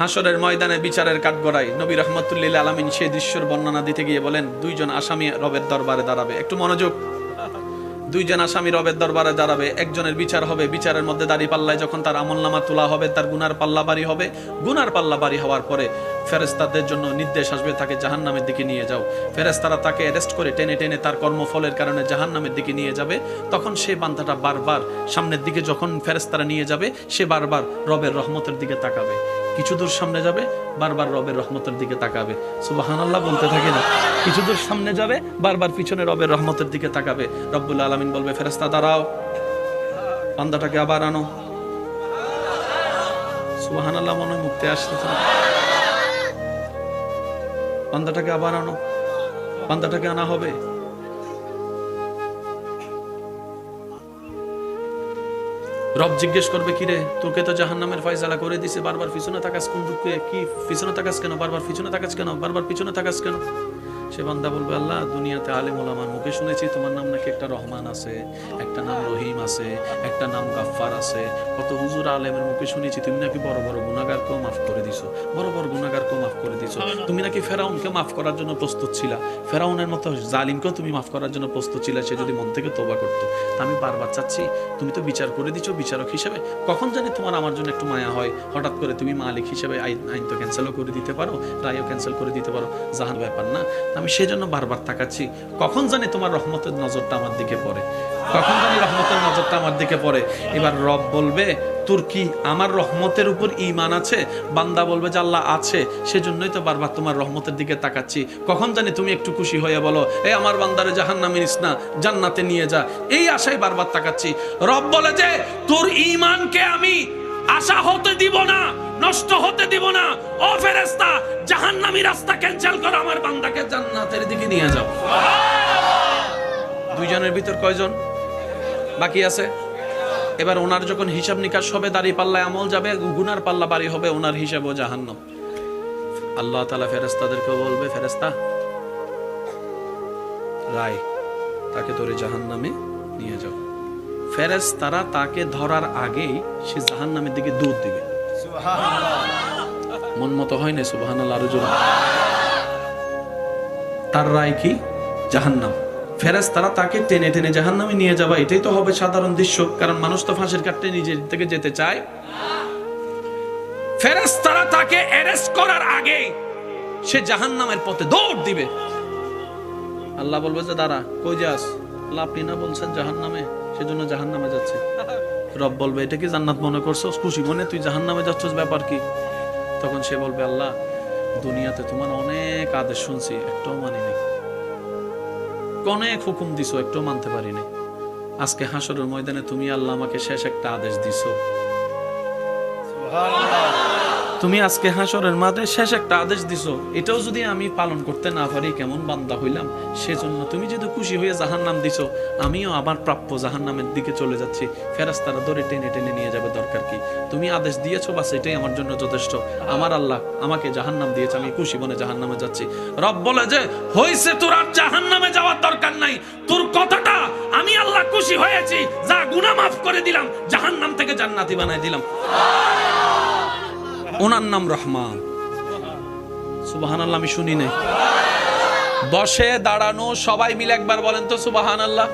হাসরের ময়দানে বিচারের কাঠগড়াই নবী রহমতুল্লিল আলমিন সেই দৃশ্যর বর্ণনা দিতে গিয়ে বলেন, দুইজন আসামি রবের দরবারে দাঁড়াবে। একটু মনোযোগ। দুইজন আসামি রবের দরবারে দাঁড়াবে। একজনের বিচার হবে, বিচারের মধ্যে দাঁড়িয়ে পাল্লায় যখন তার আমলনামা তোলা হবে, তার গুনার পাল্লা বাড়ি হবে। গুনার পাল্লা বাড়ি হওয়ার পরে ফেরেস্তাদের জন্য নির্দেশ আসবে, তাকে জাহান্নামের দিকে নিয়ে যাও। ফেরেস্তারা তাকে অ্যারেস্ট করে টেনে টেনে তার কর্মফলের কারণে জাহান্নামের দিকে নিয়ে যাবে। তখন সে বান্ধাটা বারবার সামনের দিকে যখন ফেরেস্তারা নিয়ে যাবে, সে বারবার রবের রহমতের দিকে তাকাবে। কিছু দূর সামনে যাবে, বারবার রবের রহমতের দিকে তাকাবে। সুবাহান আল্লাহ বলতে থাকে না। কিছু দূর সামনে যাবে, বারবার পিছনে রবের রহমতের দিকে তাকাবে। রব্বুল আলমিন বলবে ফেরেস্তা দাঁড়াও। বান্দাটাকে আবার আনো। সুবাহান আল্লাহ মনে মুক্তি আসতেছে না বান্দাটাকে আবার আনো। বান্দাটাকে আনা হবে। রব জিজ্ঞেস করবে কি রে তোকে তো জাহান নামের ফয়সালা করে দিছে, বারবার পিছনে তাকাস কোন রূপে? কি, পিছনে তাকাস কেন? বারবার পিছনে থাকাস কেন? বারবার পিছনে থাকাস কেন? সে বান্দা বলবে আল্লাহ দুনিয়াতে আলেম ওলামার মুখে শুনেছি তোমার নাম নাকি একটা রহমান আছে একটা নাম রহিম আছে একটা নাম গাফফার আছে। কত হুজুর আলেমের মুখে শুনেছি তুমি নাকি বড় বড় গুণাগারকেও মাফ করে দিছো বড় বড় গুণাগারকেও মাফ করে দিছো। তুমি নাকি ফেরাউনকে মাফ করার জন্য প্রস্তুত ছিলা ফেরাউনের মতো জালিমকেও তুমি মাফ করার জন্য প্রস্তুত ছিলা সে যদি মন থেকে তোবা করতো। তা আমি বারবার চাচ্ছি তুমি তো বিচার করে দিছো বিচারক হিসেবে। কখন জানি তোমার আমার জন্য একটু মায়া হয় হঠাৎ করে তুমি মালিক হিসেবে আইন আইন তো ক্যান্সেলও করে দিতে পারো রায়ও ক্যান্সেল করে দিতে পারো। জাহান ব্যাপার না। আমি সেজন্য বারবার তাকাচ্ছি। কখন জানি তোমার রহমতের নজরটা আমার দিকে পড়ে? কখন জানি রহমতের নজরটা আমার দিকে পড়ে? এবার রব বলবে, তোর কি আমার রহমতের উপর ইমান আছে? বান্দা বলবে, যে আল্লাহ আছে, সেজন্যই তো বারবার তোমার রহমতের দিকে তাকাচ্ছি। কখন জানি তুমি একটু খুশি হয়ে বলো, এই আমার বান্দারে জাহান নামে নিস না, জান্নাতে নিয়ে যা। এই আশায় বারবার তাকাচ্ছি। রব বলে যে, তোর ইমানকে আমি আশা হতে দিব না, নষ্ট হতে দিব না। ও ফেরেস্তা জাহান্নামী রাস্তা ক্যান্সেল করো, আমার বান্দাকে জান্নাতের দিকে নিয়ে যাও। দুইজনের ভিতর কয়জন বাকি আছে? এবার ওনার যখন হিসাব নিকাশ হবে দাঁড়িয়ে পাল্লায় আমল যাবে, গুনার পাল্লা বাড়ি হবে, ওনার হিসাবও জাহান্নাম। আল্লাহ তালা ফেরেস্তাদেরকে বলবে ফেরেস্তা রায়, তাকে ধরে জাহান্নামে নিয়ে যাও। ফেরেস তারা তাকে ধরার আগেই সে জাহান্নামের দিকে দুধ দিবে। মন মতো হয় না সুবাহান আরও জোরে। তার রায় কি? জাহান্নাম। ফেরাজ তারা তাকে টেনে টেনে জাহান্নামে নিয়ে যাবা। এটাই তো হবে সাধারণ দৃশ্য কারণ মানুষ তো ফাঁসের কাটতে নিজের থেকে যেতে চায়। ফেরাজ তারা তাকে অ্যারেস্ট করার আগে সে জাহান্নামের পথে দৌড় দিবে। আল্লাহ বলবে যে দাঁড়া কই যাস? আল্লাহ আপনি না বলছেন জাহান্নামে? সেজন্য জাহান্নামে যাচ্ছে। রব বলবে, এটা কি জান্নাত মনে করছ? খুশি মনে তুই জাহান্নামে যাচ্ছস, ব্যাপার কি? তখন সে বলবে, আল্লাহ, দুনিয়াতে তোমার অনেক আদেশ শুনছি, একটাও মানি নাই। অনেক হুকুম দিছো, একটাও মানতে পারি নাই। আজকে হাসরের ময়দানে তুমি আল্লাহ আমাকে শেষ একটা আদেশ দিছো। তুমি আজকে হাসরের মাঝে শেষ একটা আদেশ দিছো। এটাও যদি আমি পালন করতে না পারি, কেমন বান্দা হইলাম? সেজন্য তুমি যদি খুশি হয়ে জাহান নাম দিছো, আমিও আমার প্রাপ্য জাহান নামের দিকে চলে যাচ্ছি। ফেরাস্তারা ধরে টেনে টেনে নিয়ে যাবে, দরকার কি? তুমি আদেশ দিয়েছ, বাস এটাই আমার জন্য যথেষ্ট। আমার আল্লাহ আমাকে জাহান নাম দিয়েছে, আমি খুশি মনে জাহান নামে যাচ্ছি। রব বলে যে, হইছে তোর আর জাহান নামে যাওয়ার দরকার নাই। তোর কথাটা আমি আল্লাহ খুশি হয়েছি। যা গুনাহ মাফ করে দিলাম জাহান নাম থেকে জান্নাতি বানাই দিলাম। ওনার নাম রহমান। সুবাহান আল্লাহ আমি শুনি নাই। বসে দাঁড়ানো সবাই মিলে একবার বলেন তো সুবাহান আল্লাহ